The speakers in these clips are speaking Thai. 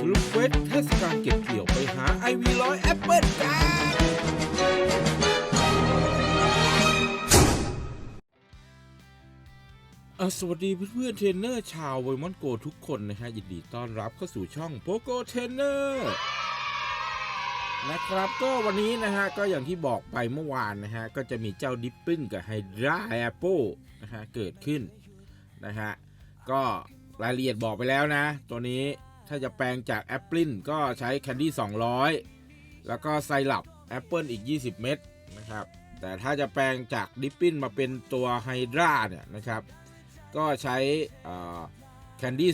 สรุปเควสเทศกาลเก็บเกี่ยวไปหาไอวีร้อยแอปเปิลกันสวัสดีเพื่อนๆเทรนเนอร์ชาวไวมอนโกทุกคนนะฮะยินดีต้อนรับเข้าสู่ช่องโปโกเทรนเนอร์นะครับก็วันนี้นะฮะก็อย่างที่บอกไปเมื่อวานนะฮะก็จะมีเจ้าดิปปินกับไฮดราแอปเปิลนะฮะเกิดขึ้นนะฮะก็รายละเอียดบอกไปแล้วนะ ตัวนี้ ถ้าจะแปลงจากแอปเปิลก็ใช้แคนดี้200 แล้วก็ไซรัปแอปเปิลอีก 20 เม็ดนะครับ แต่ถ้าจะแปลงจากดิปปินมาเป็นตัวไฮดราเนี่ยนะครับ ก็ใช้แคนดี้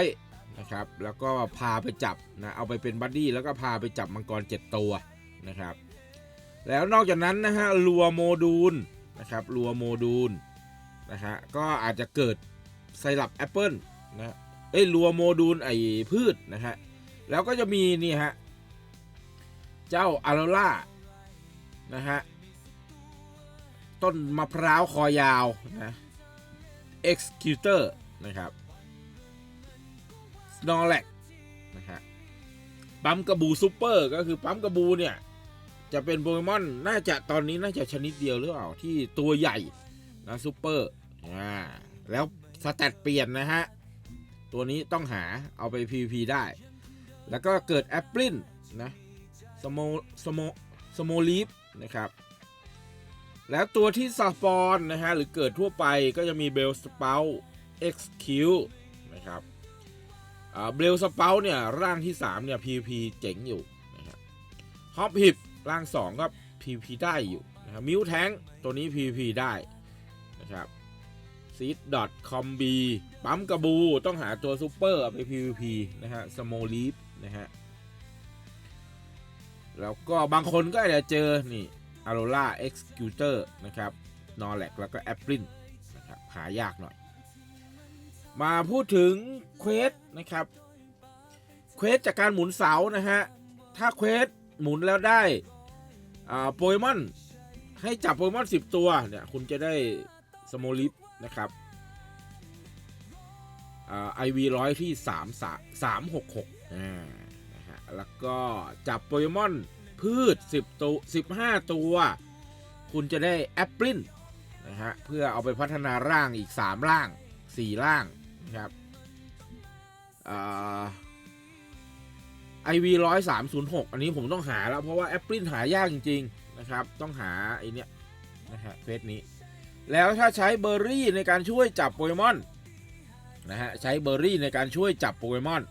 400 นะครับ แล้วก็พาไปจับนะเอาไปเป็นบัดดี้แล้วก็พาไปจับมังกร 7 ตัวนะครับ แล้วนอกจากนั้นนะฮะรัวโมดูลนะครับรัวโมดูลนะฮะก็อาจจะเกิดไซรัปแอปเปิลนะ เอ้ยรัวโมดูลไอ้พืชนะฮะแล้วก็จะมีนี่ฮะเจ้าอาโรล่านะฮะต้นมะพร้าวคอยาวนะ Executor นะครับ Snorlax นะฮะปั๊มกระบูซูเปอร์ก็คือปั๊มกระบูเนี่ย จะเป็นโปเกมอนน่าจะตอนนี้น่าจะชนิดเดียวหรือเปล่าที่ตัวใหญ่นะซูเปอร์อ่าแล้วสแตตเปลี่ยนนะฮะ ตัวนี้ต้องหาเอาไป PVP ได้ แล้วก็เกิดแอปเปิลนะสโมสโมสโมลีฟนะครับ แล้วตัวที่สปอนนะฮะหรือเกิดทั่วไปก็จะมีเบลสเปาล XQ นะครับเบลสเปลเนี่ยร่างที่ 3 เนี่ย PVP เจ๋งอยู่นะครับฮอปฮิปร่าง 2 ก็ PVP ได้อยู่นะครับมิวแทงตัวนี้ PVP ได้นะครับ ซีดดอทคอมบีปั๊มกระบูต้องหาตัวซูเปอร์ไป PVP นะฮะสโมลีฟนะฮะ แล้วก็บางคนก็อาจจะเจอ นี่อ a r o r a Executor นะครับ n o r l a c แล้วก็ a p r i n นะครับหายากหน่อย มาพูดถึงเควสนะครับเควสจากการหมุนเสานะฮะ ถ้าเควสหมุนแล้วได้โปเกมอนให้จับโปเกมอน10 ตัวเนี่ยคุณจะได้สโมลิฟนะครับ ไอวีร้อยที่3 3 3 6 6อ่านะฮะแล้วก็จับโปเกมอนพืช10ตัว15ตัว คุณจะได้แอปเปิลนะฮะเพื่อเอาไปพัฒนาร่างอีก3ร่าง4ร่างนะครับไอวีร้อยสามศูนย์หกอันนี้ผมต้องหาแล้ว เพราะว่าแอปเปิลหายากจริง ๆ นะครับ ต้องหาไอเนี้ยนะฮะเฟสนี้ แล้วถ้าใช้เบอร์รี่ในการช่วยจับโปเกมอน นะฮะ ใช้เบอร์รี่ในการช่วยจับโปเกมอน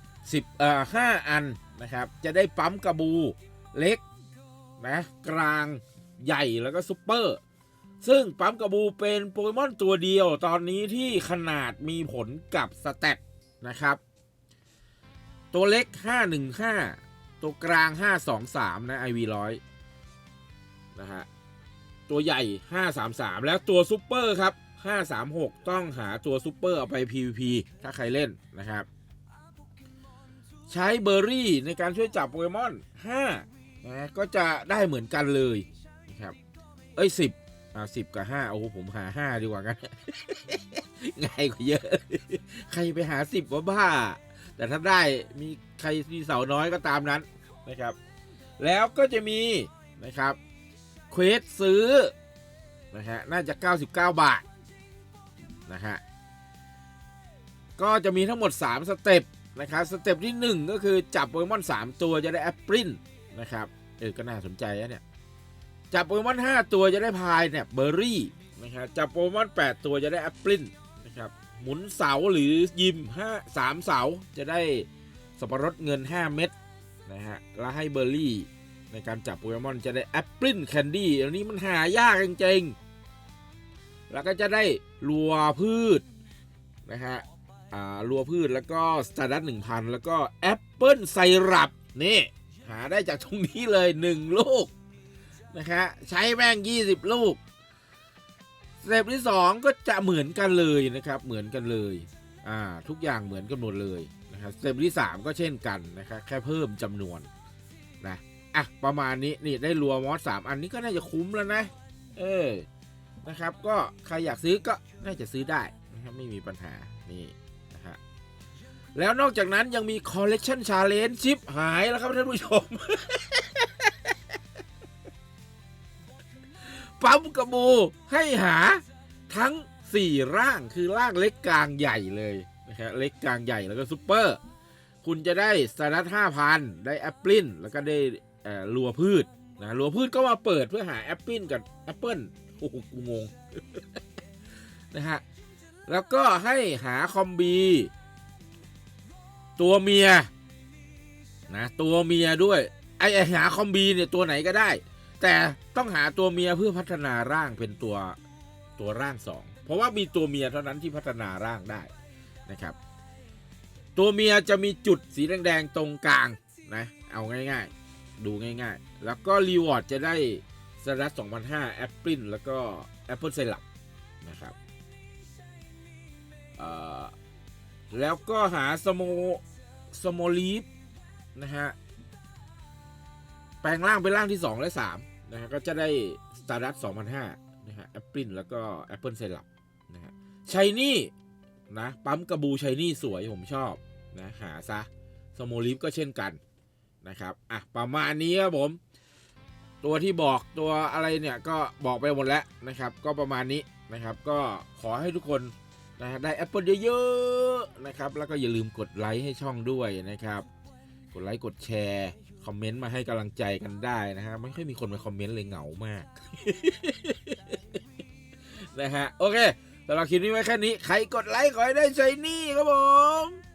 10เอ่อ5อันนะครับ จะได้ปั๊มกระบูเล็กนะกลางใหญ่แล้วก็ซุปเปอร์ ซึ่งปั๊มกระบูเป็นโปเกมอนตัวเดียวตอนนี้ที่ขนาดมีผลกับสเตตนะครับ ตัวเล็ก 515 ตัวกลาง 523 นะ IV ร้อยนะฮะ ตัวใหญ่ 533 แล้วตัวซุปเปอร์ครับ 536 ต้องหาตัวซุปเปอร์เอาไป PVP ถ้าใครเล่นนะครับ ใช้เบอร์รี่ในการช่วยจับโปเกมอน5นะก็จะได้เหมือนกันเลยนะครับ เอ้ย 10อ่า10กับ5โอ้โหผมหา 5 ดีกว่ากันง่ายกว่าเยอะ ใครไปหา 10ว่าบ้า แต่ถ้าได้มีใครมีเสาน้อยก็ตามนั้นนะครับ แล้วก็จะมีนะครับเควสซื้อนะฮะน่าจะ 99 บาท นะฮะก็จะมีทั้งหมด 3 สเต็ปนะครับสเต็ปที่ 1 ก็คือจับโปเกมอน 3 ตัวจะได้แอปเปิลนะครับเออก็น่าสนใจนะเนี่ยจับโปเกมอน 5 ตัวจะได้พายเนี่ยเบอร์รี่นะครับจับโปเกมอน 8 ตัวจะได้แอปเปิลนะครับหมุนเสาหรือยิม5 3เสาจะได้สับปะรดเงิน 5 เม็ดนะฮะแล้วให้เบอร์รี่ในการจับโปเกมอนจะได้แอปเปิลแคนดี้อันนี้มันหายากจริงๆ แล้วก็จะได้รัวพืชนะฮะอ่ารัวพืชแล้วก็สตาร์ดัตหนึ่งพันแล้วก็แอปเปิลไซรัปนี่หาได้จากตรงนี้เลยหนึ่งลูกนะคะใช้แม่งยี่สิบลูกสเต็ปที่สองก็จะเหมือนกันเลยนะครับ เหมือนกันเลยอ่าทุกอย่างเหมือนกันหมดเลยนะครับสเต็ปที่สามก็เช่นกันนะครับแค่เพิ่มจำนวนนะอะประมาณนี้นี่ได้รัวมอสสามอันนี้ก็น่าจะคุ้มแล้วนะ เออ นะครับ ก็ใครอยากซื้อก็น่าจะซื้อได้นะครับไม่มีปัญหานี่นะฮะแล้วนอกจากนั้นยังมี Collection Challenge ชิปหายแล้วครับท่านผู้ชมปั๊มกระบูให้หาทั้ง 4 ร่างคือร่างเล็กกลางใหญ่เลยนะครับเล็กกลางใหญ่แล้วก็ซูเปอร์ คุณจะได้สตาร์ทห้าพันได้แอปเปิลแล้วก็ได้เอ่อรัวพืชนะรัวพืชก็มาเปิดเพื่อหาแอปเปิลกับแอปเปิล โอ้โหกูงงนะฮะ แล้วก็ให้หาคอมบี ตัวเมียนะตัวเมียด้วยไอไอ้หาคอมบีเนี่ยตัวไหนก็ได้ แต่ต้องหาตัวเมียเพื่อพัฒนาร่างเป็นตัวตัวร่างสองเพราะว่ามีตัวเมียเท่านั้นที่พัฒนาร่างได้นะครับ ตัวเมียจะมีจุดสีแดงๆตรงกลางนะเอาง่ายๆ ดูง่ายๆ แล้วก็รีวอร์ดจะได้ สลัด2005 แอปเปิลแล้วก็แอปเปิลไซรัปนะครับแล้วก็หาสโมสโมลีฟนะฮะ แปลงร่างเป็นร่างที่ 2 และ 3 นะฮะ ก็จะได้ Stardust 2005 นะฮะแอปเปิลแล้วก็แอปเปิลไซรัปนะฮะชัยนี่นะ ปั๊มกระบูชัยนี่สวยผมชอบ นะ หาซะสโมลีฟก็เช่นกันนะครับ อะ ประมาณนี้ครับผม ตัวที่บอกตัวอะไรเนี่ยก็บอกไปหมดแล้วนะครับ ก็ประมาณนี้นะครับ ก็ขอให้ทุกคนนะได้แอปเปิลเยอะๆนะครับ แล้วก็อย่าลืมกดไลค์ให้ช่องด้วยนะครับ กดไลค์กดแชร์คอมเมนต์มาให้กำลังใจกันได้นะฮะไม่ค่อยมีคนมาคอมเมนต์เลยเหงามากนะฮะโอเคสำหรับคลิปนี้ไว้แค่นี้ ใครกดไลค์ขอให้ได้ใจนี่ครับผม